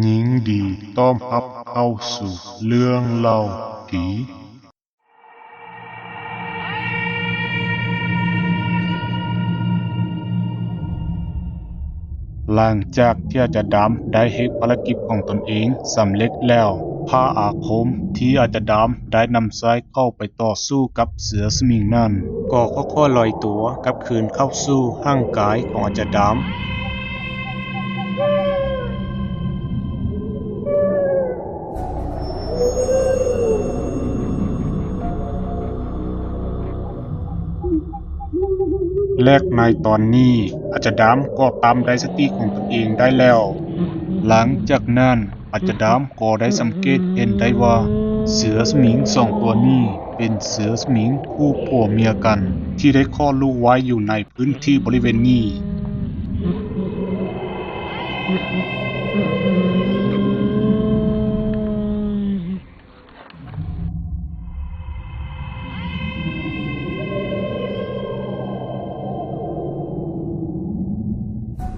หญิงดีต้อมรับเข้าสู่เรื่องเล่าผีหลังจากที่อาจารย์ดำได้เฮ็ดภารกิจของตนเองสำเร็จแล้วผ้าอาคมที่อาจารย์ดำได้นำสายเข้าไปต่อสู้กับเสือสมิงนั้นก็ค่อยๆลอยตัวกลับคืนเข้าสู่ร่างกายของอาจารย์ดำ แลกในตอนนี้อาจจะดำก็ตามไดสติของตนเองได้แล้ว หลังจากนั้นอาจจะดำก็ได้สังเกตเห็นได้ว่า เสือสมิงสองตัวนี้เป็นเสือสมิงคู่ผัวเมียกัน ที่ได้คลอดลูกไว้อยู่ในพื้นที่บริเวณนี้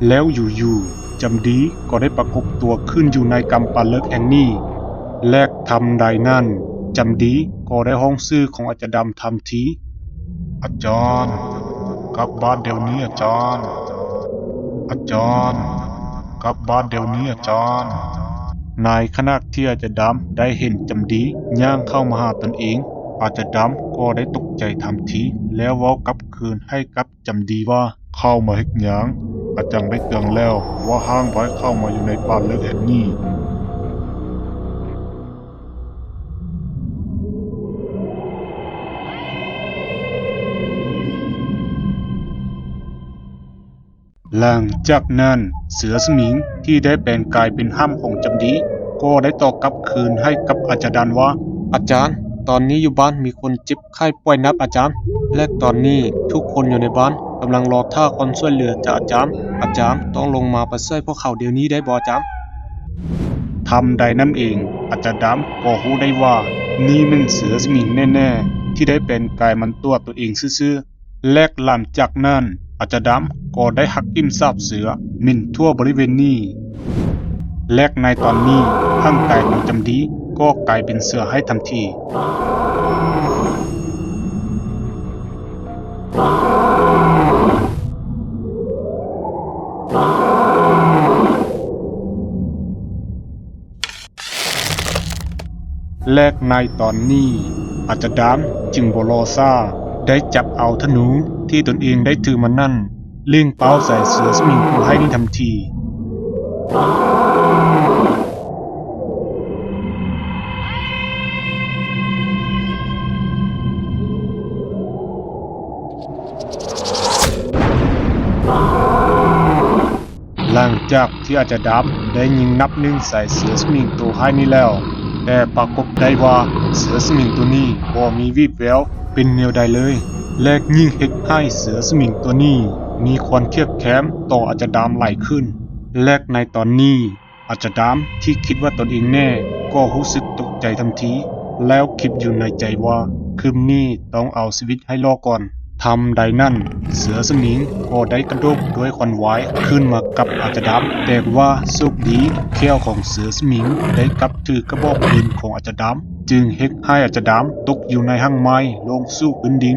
แล้วอยู่ๆจำดีก็ได้ประกบตัวขึ้นอยู่ในกำปั้นเลิกแห่งนี้แลกทำใดนั่นจำดีก็ได้ห้องซื้อของอาจารย์ดำทำทีอาจารย์กลับบ้านเดี๋ยวนี้อาจารย์ อาจารย์กลับบ้านเดี๋ยวนี้อาจารย์นายขณะที่อาจารย์ดำได้เห็นจำดีย่างเข้ามาหาตนเอง อาจารย์ดำก็ได้ตกใจทำทีแล้วเว้ากลับคืนให้กับจำดีว่าเข้ามาเฮ็ดหยัง อาจารย์ได้เตือนแล้วว่าห้างไว้เข้ามาอยู่ในบ้านเล็กแห่งนี้หลังจากนั้นเสือสมิงที่ได้แปลงกายเป็นห้ามของจำดี ก็ได้ตอบกลับคืนให้กับอาจารย์ว่า อาจารย์ ตอนนี้อยู่บ้านมีคนเจ็บไข้ป่วยนักอาจารย์ และตอนนี้ทุกคนอยู่ในบ้านำลังรอท่าคนช่วยเหลือจากอาจารย์ อาจารย์ต้องลงมาปะช่วยพวกเขาเดี๋ยวนี้ได้บ่อาจารย์ทำใดนั่นเอง อาจารย์ดำก็รู้ได้ว่า นี่มันเสือสมิงแน่ๆ ที่ได้เป็นกายมันตัวตัวเองซื่อๆ และหลังจากนั้น อาจารย์ดำก็ได้หักกิ่มซาบเสือมินทั่วบริเวณนี้และในตอนนี้ร่างกายของจำดีก็กลายเป็นเสือให้ทันที และในตอนนี้อาจารย์ดำจึงโบรอซาได้จับเอาธนูที่ตนเองได้ถือมานั่นเลี่ยงเป้าใส่เสือสมิงผู้ให้นี่ทันที หลังจากที่อาจารย์ดำได้ยิงนับหนึ่งใส่เสือสมิงตัวให้นี้แล้ว แต่ปรากฏได้ว่าเสือสมิงตัวนี้บ่มีวีบแววเป็นแนวใดเลย และยิ่งเฮ็ดให้เสือสมิงตัวนี้ มีความเครียดแค้นต่ออาจารย์ดำไหลขึ้น และในตอนนี้ อาจารย์ดำที่คิดว่าตนเองแน่ ก็รู้สึกตกใจทันที แล้วคิดอยู่ในใจว่าคืนนี้ต้องเอาชีวิตให้รอดก่อน ทำใดนั่น เสือสมิงก็ได้กระโดดด้วยควันไว้ขึ้นมากับอาจารย์ดำแต่ว่าโชคดีเขี้ยวของเสือสมิงได้กับถือกระบอกปืนของอาจารย์ดำจึงเฮ็ดให้อาจารย์ดำตกอยู่ในห้างไม้ลงสู่พื้นดิน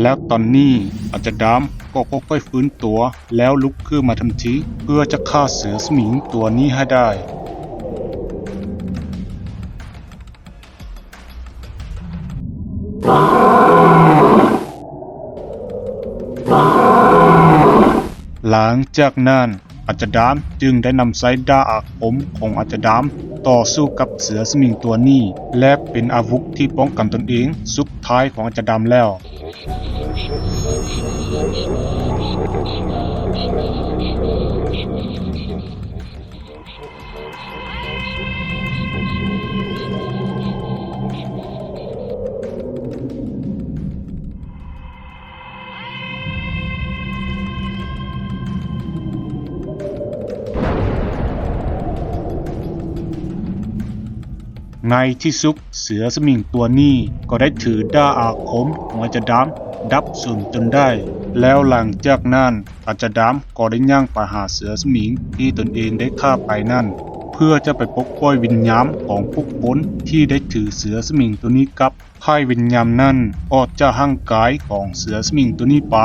แล้วตอนนี้อาจารย์ดำก็ค่อยๆฟื้นตัวแล้วลุกขึ้นมาทันทีเพื่อจะฆ่าเสือสมิงตัวนี้ให้ได้ หลังจากนั้นอาจารย์ดามจึงได้นำไซดาอาคมของอาจารย์ดามต่อสู้กับเสือสมิงตัวนี้ และเป็นอาวุธที่ป้องกันตนเองสุดท้ายของอาจารย์ดามแล้ว ในที่สุดเสือสมิงตัวนี้ก็ได้ถือด้าอาคมของอาจารย์ดามดับสูญจนได้ แล้วหลังจากนั้นอาจารย์ดามก็ได้ย่างไปหาเสือสมิงที่ตนเองได้ฆ่าไปนั่น เพื่อจะไปปลดปล่อยวิญญาณของผู้คนที่ได้ถือเสือสมิงตัวนี้กับให้วิญญาณนั้นออกจากร่างกายของเสือสมิงตัวนี้ไป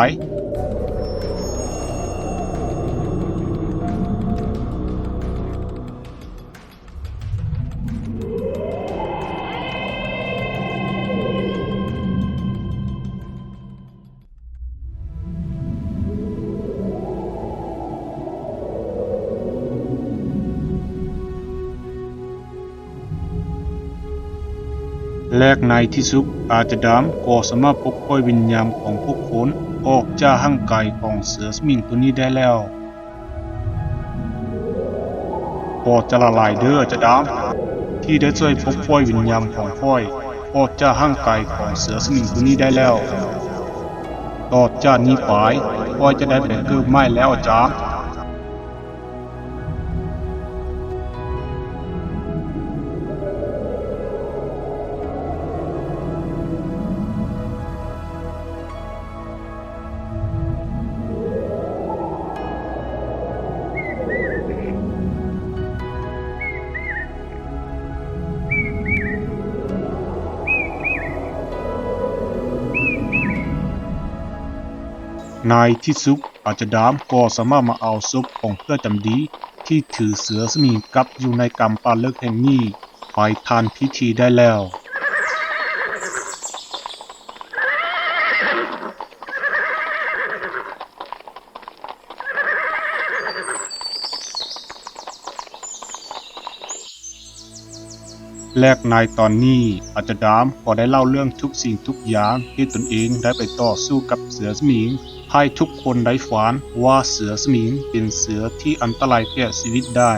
และในที่สุดอาจจะดามก็สามารถปลดปล่อยวิญญาณของพวกคนออกจากร่างกายของเสือสมิงตัวนี้ได้แล้วพอจะละลายเด้อจะดาม ที่ได้ช่วยปลดปล่อยวิญญาณของพ่อยออกจากร่างกายของเสือสมิงตัวนี้ได้แล้วต่อจากนี้ไปพ่อยจะได้เป็นเกิดไม่แล้วอา นายที่ซุกอาจจะดามก็สามารถมาเอาศพของเพื่อจำดี ที่ถือเสือสมิงกับอยู่ในกำปาเลิกแห่งนี้ ไปทานพิธีได้แล้ว แลกนายตอนนี้อาจารย์ดามก็ได้เล่าเรื่องทุกสิ่งทุกอย่างที่ตนเองได้ไปต่อสู้กับเสือสมิงให้ทุกคนได้ฝันว่าเสือสมิงเป็นเสือที่อันตรายแก่ชีวิตได้